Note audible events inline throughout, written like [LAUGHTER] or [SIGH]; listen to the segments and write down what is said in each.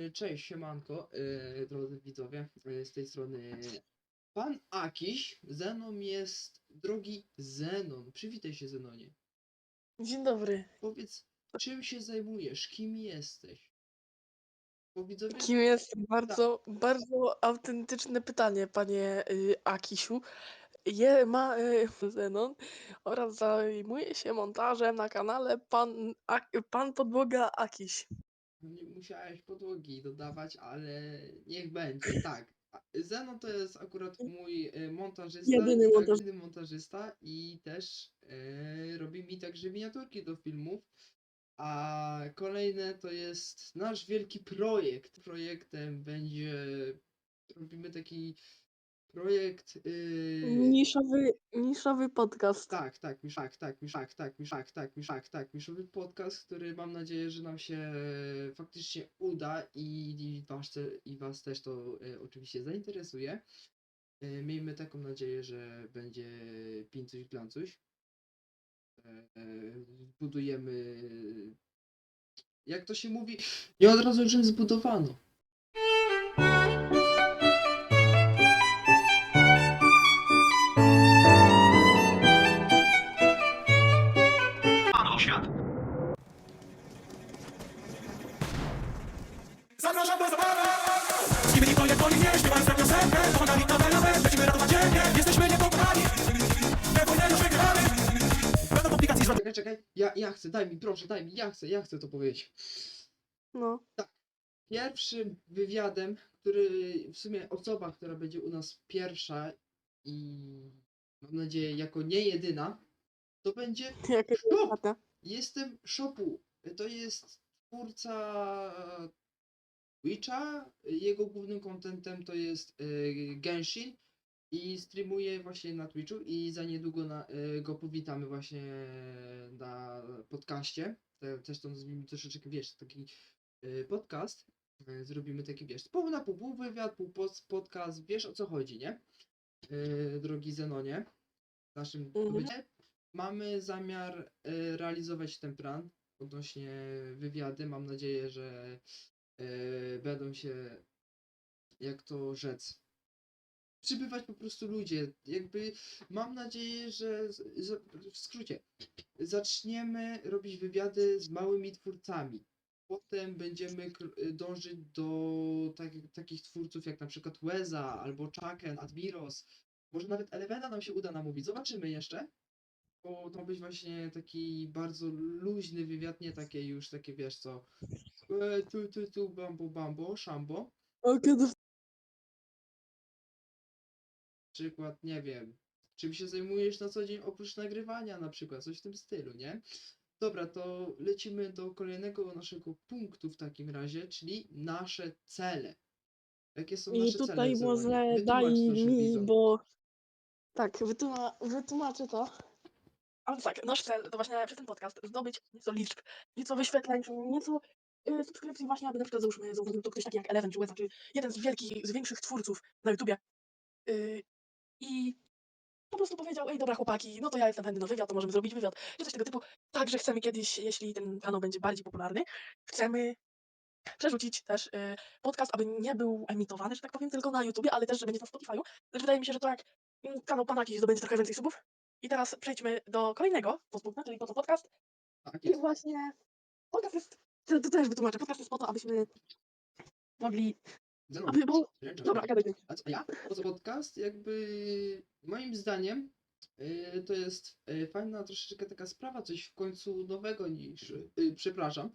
E, Cześć, siemanko, e, drodzy widzowie, e, z tej strony pan Akiś, ze mną jest drogi Zenon. Przywitaj się Zenonie. Dzień dobry. Powiedz, czym się zajmujesz, kim jesteś? Bo widzowie, Kim jest? Bardzo, bardzo autentyczne pytanie, panie y, Akisiu. Je ma y, [LAUGHS] Zenon oraz zajmuje się montażem na kanale pan, Ak, pan Podłoga Akiś. Nie musiałeś podłogi dodawać, ale niech będzie, [LAUGHS] tak. Zenon to jest akurat mój e, montażysta, Jedyny tak, montaż- jedyny montażysta i też e, robi mi także miniaturki do filmów. A kolejne to jest nasz wielki projekt. Projektem będzie. Robimy taki projekt. Yy... Niszowy, niszowy podcast. Tak, tak, misz, tak, tak, misz, tak, tak, misz, tak, tak, misz, tak, miszowy podcast, który mam nadzieję, że nam się faktycznie uda i, i, was, i was też to e, oczywiście zainteresuje. E, miejmy taką nadzieję, że będzie pincuś glancuś. E, Zbudujemy, jak to się mówi, nie od razu czym zbudowano. Świat. Zapraszam do zabawy! Skibidi to jak boli nie, śpiewając tę piosenkę Pomagali na nawet, lecimy ratować ziemię Jesteśmy niepokonani Tę wojnę już wygramy Będą komplikacji z Czekaj, czekaj, ja, ja chcę, daj mi, proszę, daj mi, ja chcę, ja chcę to powiedzieć. No. Pierwszym wywiadem, który w sumie osoba, która będzie u nas pierwsza i mam nadzieję jako nie jedyna, to będzie [LAUGHS] ładna. Jestem Shopu. To jest twórca Twitcha. Jego głównym kontentem to jest e, Genshin i streamuje właśnie na Twitchu i za niedługo na, e, go powitamy właśnie na podcaście. Te- Też to nazwijmy troszeczkę, wiesz, taki e, podcast. E, Zrobimy taki, wiesz, pół na pół, pół wywiad, pół pod- podcast, wiesz o co chodzi, nie? E, Drogi Zenonie. W naszym Mhm. Mamy zamiar e, realizować ten plan odnośnie wywiady. Mam nadzieję, że e, będą się, jak to rzec, przybywać po prostu ludzie. Jakby mam nadzieję, że w skrócie zaczniemy robić wywiady z małymi twórcami. Potem będziemy kr- dążyć do tak, takich twórców jak na przykład Łeza albo Chaken, Admiros. Może nawet Elevena nam się uda namówić. Zobaczymy jeszcze. Bo to ma być właśnie taki bardzo luźny wywiad, nie takie już takie wiesz co. E, tu, tu, tu, bambo, bambo, szambo. O, kiedy przykład, nie wiem, czym się zajmujesz na co dzień oprócz nagrywania na przykład, coś w tym stylu, nie? Dobra, to lecimy do kolejnego naszego punktu w takim razie, czyli nasze cele. Jakie są I nasze cele? tutaj może Wytłumacz daj mi, bo tak, wytłuma, wytłumaczę to. Ale tak, nasz cel to właśnie przez ten podcast zdobyć nieco liczb, nieco wyświetleń, nieco y, subskrypcji właśnie, aby na przykład załóżmy, zauważył to ktoś taki jak Eleven czy Łeza, czy jeden z wielkich, z większych twórców na YouTubie. Y, I po prostu powiedział, ej dobra chłopaki, no to ja jestem chętny na wywiad, to możemy zrobić wywiad, czy coś tego typu. Także chcemy kiedyś, jeśli ten kanał będzie bardziej popularny, chcemy przerzucić też y, podcast, aby nie był emitowany, że tak powiem, tylko na YouTubie, ale też, że będzie na Spotify'u. Lecz wydaje mi się, że to jak mm, kanał Pana jakiś zdobędzie trochę więcej subów. I teraz przejdźmy do kolejnego podpunktu, czyli po co podcast. Tak I właśnie podcast jest, to, to też wytłumaczę, podcast jest po to, abyśmy mogli, Zenon, aby, wręcz- dobra, gadaj ty. A co, ja? Po co podcast? Jakby moim zdaniem yy, to jest yy, fajna troszeczkę taka sprawa, coś w końcu nowego niż, yy, przepraszam,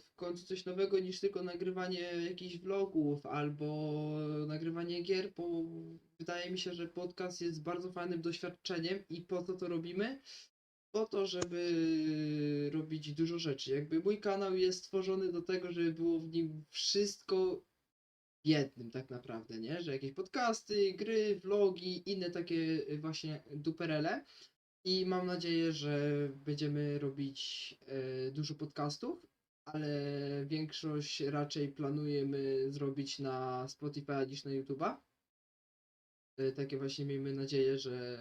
w końcu coś nowego niż tylko nagrywanie jakichś vlogów albo nagrywanie gier, bo wydaje mi się, że podcast jest bardzo fajnym doświadczeniem i po co to robimy? Po to, żeby robić dużo rzeczy. Jakby mój kanał jest stworzony do tego, żeby było w nim wszystko jednym tak naprawdę, nie? Że jakieś podcasty, gry, vlogi, inne takie właśnie duperele. I mam nadzieję, że będziemy robić e, dużo podcastów, ale większość raczej planujemy zrobić na Spotify niż na YouTube'a. E, takie właśnie miejmy nadzieję, że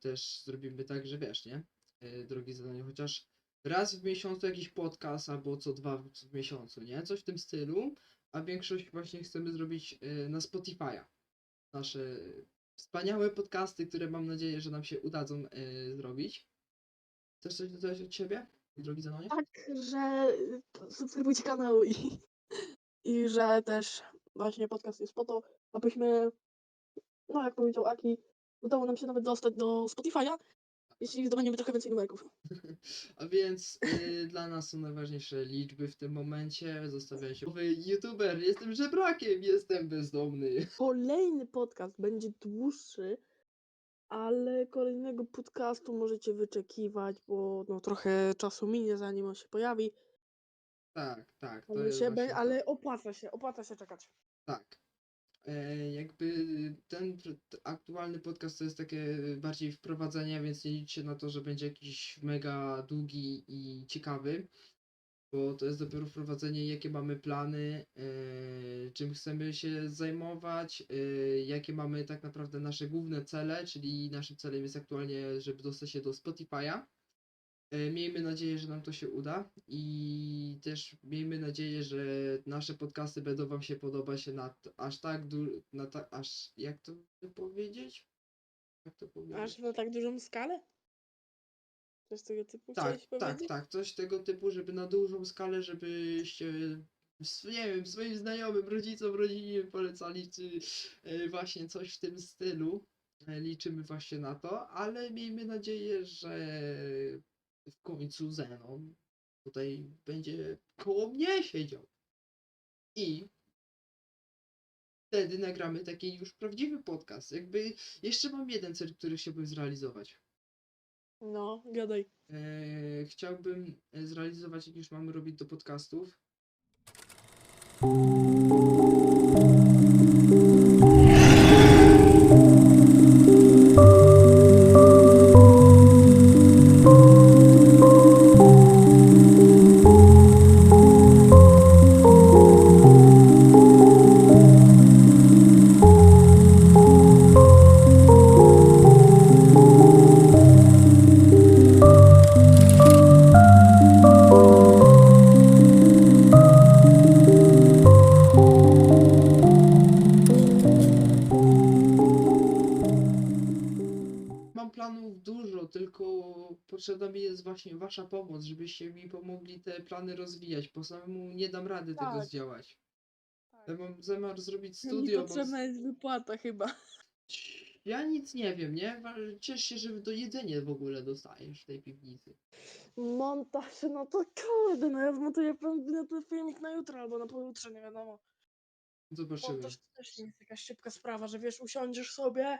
też zrobimy tak, że wiesz, nie? E, drogie zadanie, chociaż raz w miesiącu jakiś podcast albo co dwa w miesiącu, nie? Coś w tym stylu a większość właśnie chcemy zrobić y, na Spotify'a. Nasze wspaniałe podcasty, które mam nadzieję, że nam się udadzą zrobić. Chcesz coś dodać od ciebie, drogi Zenonie? Tak, że subskrybujcie kanał i, i że też właśnie podcast jest po to, abyśmy, no jak powiedział Aki, udało nam się nawet dostać do Spotify'a, jeśli zdobędziemy trochę więcej numerków. [LAUGHS] A więc y, dla nas są najważniejsze liczby w tym momencie. Zostawiajcie. Nowy youtuber, jestem żebrakiem, jestem bezdomny. Kolejny podcast będzie dłuższy, ale kolejnego podcastu możecie wyczekiwać, bo no trochę czasu minie zanim on się pojawi, Tak, tak, to ale, się, be- ale opłaca się, opłaca się czekać. Tak. E, jakby ten aktualny podcast to jest takie bardziej wprowadzenie, więc nie liczcie na to, że będzie jakiś mega długi i ciekawy, bo to jest dopiero wprowadzenie, jakie mamy plany, e, czym chcemy się zajmować, e, jakie mamy tak naprawdę nasze główne cele, czyli naszym celem jest aktualnie, żeby dostać się do Spotify'a. E, Miejmy nadzieję, że nam to się uda i też miejmy nadzieję, że nasze podcasty będą Wam się podobać na aż tak na ta, aż jak to powiedzieć? Jak to powiedzieć? Aż na tak dużą skalę? Coś tego typu tak, tak, powiedzieć? tak, coś tego typu, żeby na dużą skalę, żebyście nie wiem, swoim znajomym, rodzicom, rodzinie polecali, czy e, właśnie coś w tym stylu. E, Liczymy właśnie na to, ale miejmy nadzieję, że w końcu Zenon tutaj będzie koło mnie siedział. I wtedy nagramy taki już prawdziwy podcast. Jakby jeszcze mam jeden cel, który chciałbym zrealizować. No, gadaj. E, chciałbym e, zrealizować, jak już mamy robić do podcastów. Dużo, tylko potrzebna mi jest właśnie wasza pomoc, żebyście mi pomogli te plany rozwijać, bo samemu nie dam rady tego Tak. zdziałać. Tak. Ja mam zamiar zrobić Mi studio, bo potrzebna jest wypłata chyba. ja nic nie wiem, nie? Wa- Ciesz się, że do jedzenie w ogóle dostajesz w tej piwnicy. Montaż, no to kurde, no ja zmontuję pewnie ten filmik na jutro albo na pojutrze, nie wiadomo. Zobaczymy. Montaż to też nie jest jakaś szybka sprawa, że wiesz, usiądziesz sobie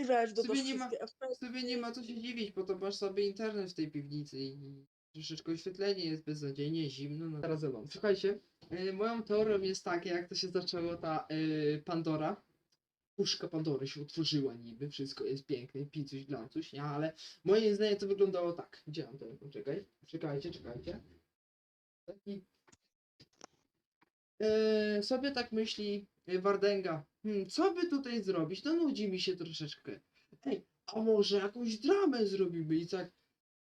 i wiesz, dodasz Sobie nie ma- wszystkie efekty. Sobie nie ma co się dziwić, bo to masz sobie internet w tej piwnicy i troszeczkę oświetlenie jest beznadziejnie, zimno. No. Teraz zelon. Słuchajcie, y, moją teorią jest takie, jak to się zaczęło ta y, Pandora. Puszka Pandory się otworzyła niby, wszystko jest piękne, picuś, glancuś, nie? Ale moje zdanie to wyglądało tak. Gdzie mam telefon? Czekaj. Czekajcie, czekajcie. Taki... E, sobie tak myśli e, Wardęga. Hmm, co by tutaj zrobić? No nudzi mi się troszeczkę. Ej, a może jakąś dramę zrobimy i tak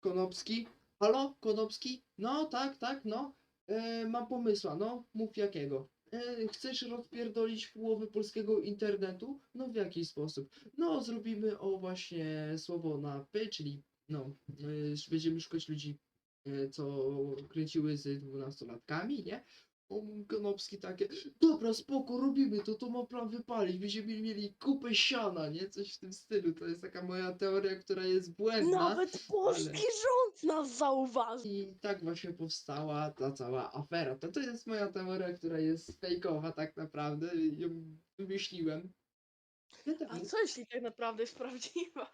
Konopski, halo Konopski, no tak, tak, no, e, mam pomysła, no, mów jakiego. E, chcesz rozpierdolić połowę polskiego internetu? No w jaki sposób? No zrobimy o właśnie słowo na P, czyli no, e, będziemy szukać ludzi, e, co kręciły z dwunastolatkami, nie? O, Konopski takie, dobra, spoko, robimy to, to ma plan wypalić, będziemy mieli kupę siana, nie? Coś w tym stylu, to jest taka moja teoria, która jest błędna. Nawet polski rząd nas zauważy. I tak właśnie powstała ta cała afera. To, to jest moja teoria, która jest fejkowa tak naprawdę, ją wymyśliłem. Ja tak, A co jeśli tak naprawdę jest prawdziwa?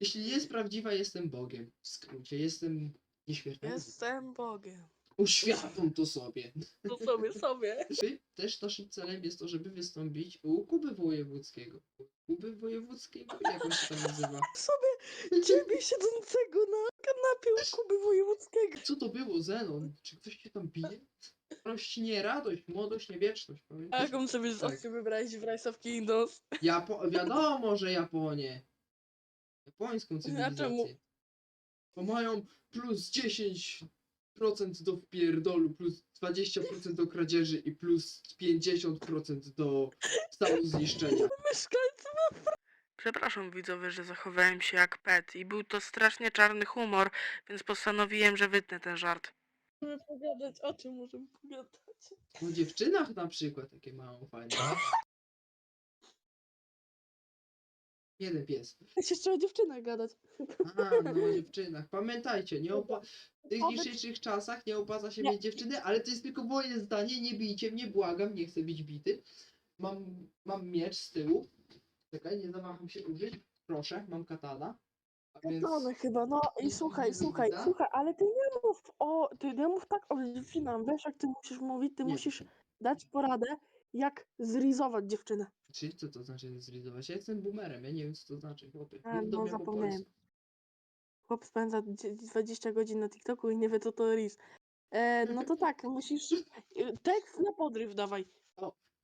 jeśli jest prawdziwa, jestem Bogiem. W skrócie, jestem nieśmiertelny. Jestem Bogiem. Uświadom to sobie. To sobie, sobie. [LAUGHS] Też naszym celem jest to, żeby wystąpić u Kuby Wojewódzkiego. Kuby Wojewódzkiego? Jak on się tam nazywa? Sobie ciebie siedzącego na kanapie u Kuby Wojewódzkiego. Co to było, Zenon? Czy ktoś się tam bije? Radość, nie radość, młodość, nie wieczność. A Pamiętasz? jaką sobie z Tak. wybrałeś w Rise of Kingdoms? Japo- wiadomo, że Japonię. Japońską A czemu? cywilizację. Bo mają plus 10 10% do wpierdolu, plus 20% do kradzieży i plus 50% do stanu zniszczenia. Mieszkańcy Przepraszam widzowie, że zachowałem się jak pet i był to strasznie czarny humor, więc postanowiłem, że wytnę ten żart. Możemy pogadać, o czym możemy pogadać? O dziewczynach na przykład, takie mają fajne. Jeden pies. Chcesz [LAUGHS] jeszcze o dziewczynach gadać. A, no o dziewczynach. Pamiętajcie, nie opa- w tych dzisiejszych czasach nie opłaca się Nie. mieć dziewczyny, ale to jest tylko moje zdanie, nie bijcie mnie, błagam, nie chcę być bity. Mam, mam miecz z tyłu. Czekaj, nie zawaham się użyć. Proszę, mam katana. A więc... Chyba, no i słuchaj, słuchaj, słuchaj, ale ty nie mów o, ty nie mów tak o dziewczynach, wiesz jak ty musisz mówić, ty Nie. musisz dać poradę, jak zrizować dziewczynę. Czyli co to znaczy zrealizować? Ja jestem boomerem, ja nie wiem co to znaczy, chłopie. A, no, zapomniałem. Chłop spędza dzie- 20 godzin na TikToku i nie wie co to riz. E, no to tak, musisz, [LAUGHS] tekst na podryw dawaj.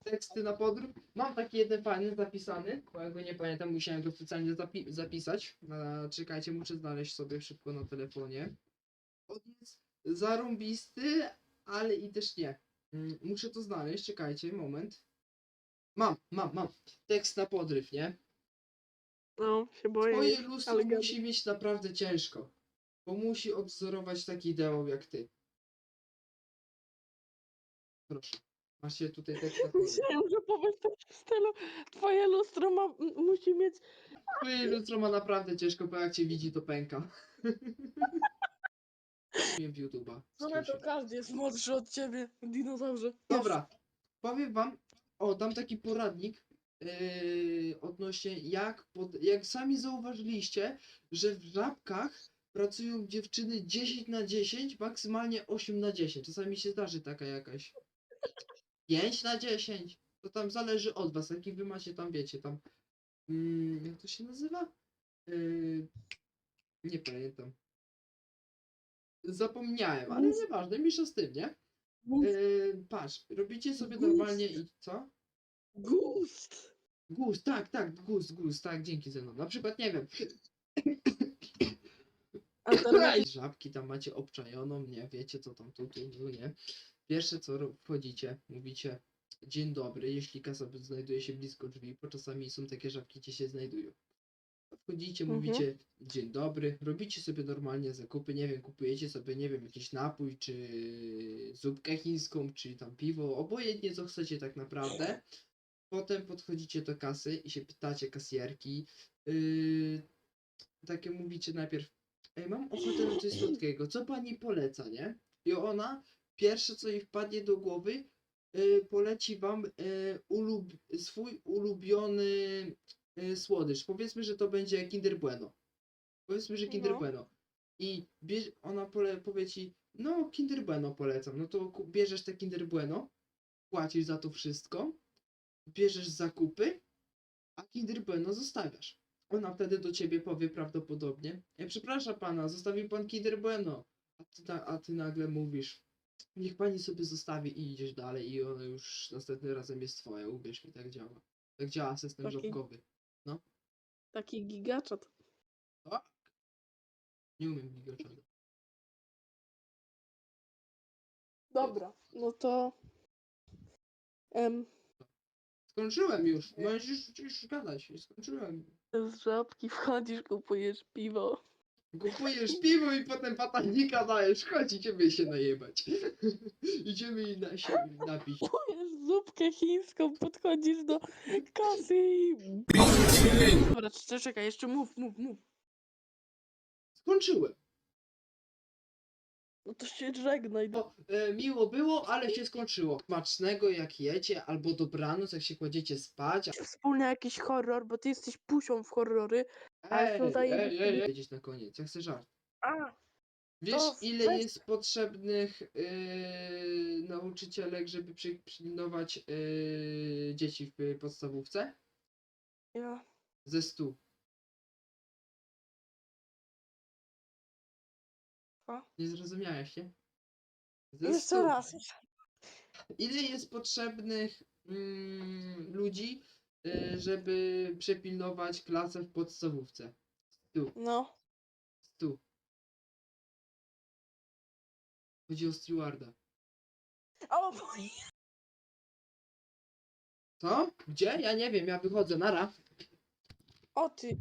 Teksty na podróż. Mam taki jeden fajny zapisany, bo ja go nie pamiętam, musiałem go specjalnie zapi- zapisać. Na, czekajcie, muszę znaleźć sobie szybko na telefonie. On jest zarąbisty, ale i też nie. Mm, Muszę to znaleźć, czekajcie, moment. Mam, mam, mam. Tekst na podryw, nie? No, się boję. Twoje lustro ale musi mieć naprawdę ciężko, bo musi odwzorować taki ideał jak ty. Proszę, masz się tutaj tekst na podryw. Myślałem, że powiesz coś w stylu, twoje lustro ma, musi mieć Twoje lustro ma naprawdę ciężko, bo jak cię widzi, to pęka. [LAUGHS] Nie w YouTube'a. screenshot. każdy jest młodszy od ciebie, dinozaurze. Dobra, powiem wam, o, dam taki poradnik yy, odnośnie jak, pod, jak sami zauważyliście, że w żabkach pracują dziewczyny 10 na 10, maksymalnie 8 na 10. Czasami się zdarzy taka jakaś 5 na 10. To tam zależy od was, jaki wy macie tam, wiecie, tam mm, jak to się nazywa? Yy, nie pamiętam. Zapomniałem, ale nieważne, mniejsza z tym, nie? Yy, patrz, robicie sobie Gust. normalnie i co? Gust. Gust, tak, tak, gust, gust, tak, dzięki ze mną. Na przykład, nie wiem, Alternatyw. żabki tam macie obczajoną, nie, wiecie co tam tu, tu, tu, nie. Pierwsze co wchodzicie, mówicie dzień dobry, jeśli kasa znajduje się blisko drzwi, bo czasami są takie żabki, gdzie się znajdują. Wchodzicie, Mhm. mówicie dzień dobry, robicie sobie normalnie zakupy, nie wiem, kupujecie sobie, nie wiem, jakiś napój, czy zupkę chińską, czy tam piwo, obojętnie co chcecie tak naprawdę. Potem podchodzicie do kasy i się pytacie kasjerki, yy, takie mówicie najpierw, ej, mam ochotę na coś słodkiego, co pani poleca, nie? I ona, pierwsze co jej wpadnie do głowy, yy, poleci wam yy, ulub swój ulubiony yy, słodycz. Powiedzmy, że to będzie Kinder Bueno. Powiedzmy, że Kinder No. Bueno. I bierz, ona pole, powie ci, no Kinder Bueno polecam. No to bierzesz te Kinder Bueno, płacisz za to wszystko, bierzesz zakupy, a Kinder Bueno zostawiasz. Ona wtedy do ciebie powie prawdopodobnie, e, przepraszam pana, zostawił pan Kinder Bueno. A ty, na- a ty nagle mówisz, niech pani sobie zostawi i idziesz dalej i ona już następnym razem jest twoja, uwierz mi, tak działa. Tak działa system Taki- żabkowy. Taki gigaczat. Tak. Nie umiem gigaczada. Dobra, no to... Em, Skończyłem już, możesz już, już gadać, skończyłem. z żabki wchodzisz, kupujesz piwo. Kupujesz piwo i potem patanika dajesz, chodź idziemy się najebać. [LAUGHS] idziemy i na, się napić. Kupujesz zupkę chińską, podchodzisz do kasy i... Dobra, czekaj, jeszcze mów, mów, mów. Skończyłem. No to się żegnaj, no. No, e, miło było, ale się skończyło. Smacznego jak jecie, albo dobranoc jak się kładziecie spać. Wspólnie jakiś horror, bo ty jesteś pusią w horrory. Ale Ej, są ej, zajebiste- ej, na koniec, ja chcę żart. A, Wiesz To ile weź- jest potrzebnych yy, nauczycielek, żeby przy- pilnować yy, dzieci w podstawówce? ja... Ze stu. Co? Nie zrozumiałeś się? Ze Jeszcze raz. Ile jest potrzebnych mm, ludzi, y, żeby przepilnować klasę w podstawówce? Stu. No. Stu. Chodzi o stewarda. O, boi. Co? Gdzie? Ja nie wiem, ja wychodzę, nara. O ty.